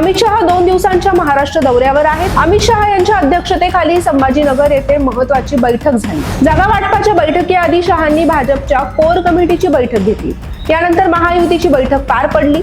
अमित शहा दोन दिवसांच्या महाराष्ट्र दौऱ्यावर आहेत. अमित शहा यांच्या अध्यक्षतेखाली संभाजीनगर येथे महत्वाची बैठक झाली. जागा वाटपाच्या बैठकीआधी शहांनी भाजपच्या कोर कमिटीची बैठक घेतली. यानंतर महायुतीची बैठक पार पडली.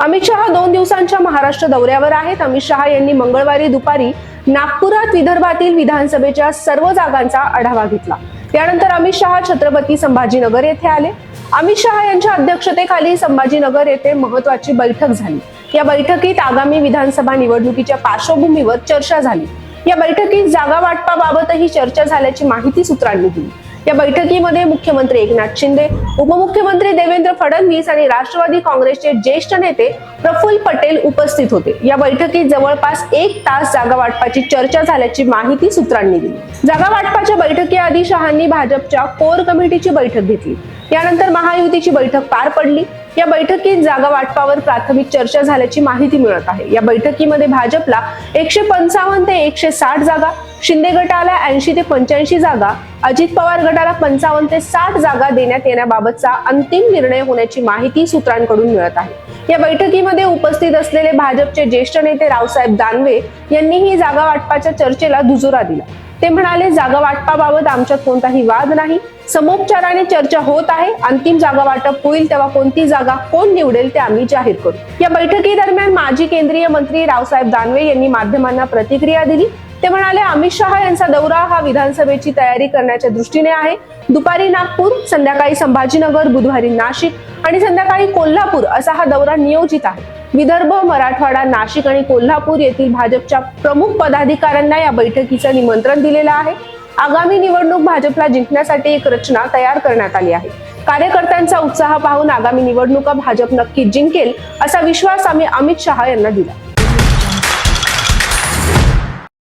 अमित शहा दोन दिवसांच्या महाराष्ट्र दौऱ्यावर आहेत. अमित शहा यांनी मंगळवारी दुपारी नागपुरात विदर्भातील विधानसभेच्या सर्व जागांचा आढावा घेतला. त्यानंतर अमित शहा छत्रपती संभाजीनगर येथे आले. अमित शहा यांच्या अध्यक्षतेखाली संभाजीनगर येथे महत्वाची बैठक झाली. या बैठकीत आगामी विधानसभा निवडणुकीच्या पार्श्वभूमीवर चर्चा झाली. या बैठकीत जागा वाटपाबाबतही चर्चा झाल्याची माहिती सूत्रांनी दिली. या बैठकीमध्ये मुख्यमंत्री एकनाथ शिंदे उपमुख्यमंत्री देवेंद्र फडणवीस आणि राष्ट्रवादी काँग्रेसचे ज्येष्ठ नेते प्रफुल्ल पटेल उपस्थित होते. या बैठकीत जवळपास एक तास जागा वाटपाची चर्चा झाल्याची माहिती सूत्रांनी दिली. जागा वाटपाच्या बैठकीआधी शहांनी भाजपच्या कोर कमिटीची बैठक घेतली. यानंतर महायुतीची बैठक पार पडली. या बैठकीत जागा वाटपावर प्राथमिक चर्चा झाल्याची माहिती मिळत आहे. या बैठकीमध्ये भाजपला एकशे पंचावन्न ते एकशे साठ जागा शिंदे गटाला ऐंशी ते पंच्याऐंशी जागा अजित पवार गटाला पंचावन्न ते साठ जागा देण्यात येण्याबाबतचा अंतिम निर्णय होण्याची माहिती सूत्रांकडून मिळत आहे. या बैठकीमध्ये उपस्थित असलेले भाजपचे ज्येष्ठ नेते रावसाहेब दानवे यांनीही जागा वाटपाच्या चर्चेला दुजोरा दिला. ते म्हणाले जागा वाटपाबाबत आमच्यात कोणताही वाद नाही. समोपचाराने चर्चा होत आहे. अंतिम जागा वाटप होईल तेव्हा कोणती जागा कोण निवडेल ते आम्ही जाहीर करू. या बैठकीदरम्यान माजी केंद्रीय मंत्री रावसाहेब दानवे यांनी माध्यमांना प्रतिक्रिया दिली. ते म्हणाले अमित शहा यांचा दौरा हा विधानसभेची तयारी करण्याच्या दृष्टीने आहे. दुपारी नागपूर संध्याकाळी संभाजीनगर बुधवारी नाशिक आणि संध्याकाळी कोल्हापूर असा हा दौरा नियोजित आहे. विदर्भ मराठवाडा नाशिक आणि कोल्हापूर येथील भाजपच्या प्रमुख पदाधिकाऱ्यांना या बैठकीचं निमंत्रण दिलेलं आहे. आगामी निवडणूक भाजपला जिंकण्यासाठी एक रचना तयार करण्यात आली आहे. कार्यकर्त्यांचा उत्साह पाहून आगामी निवडणुका भाजप नक्की जिंकेल असा विश्वास आम्ही अमित शहा यांना दिला.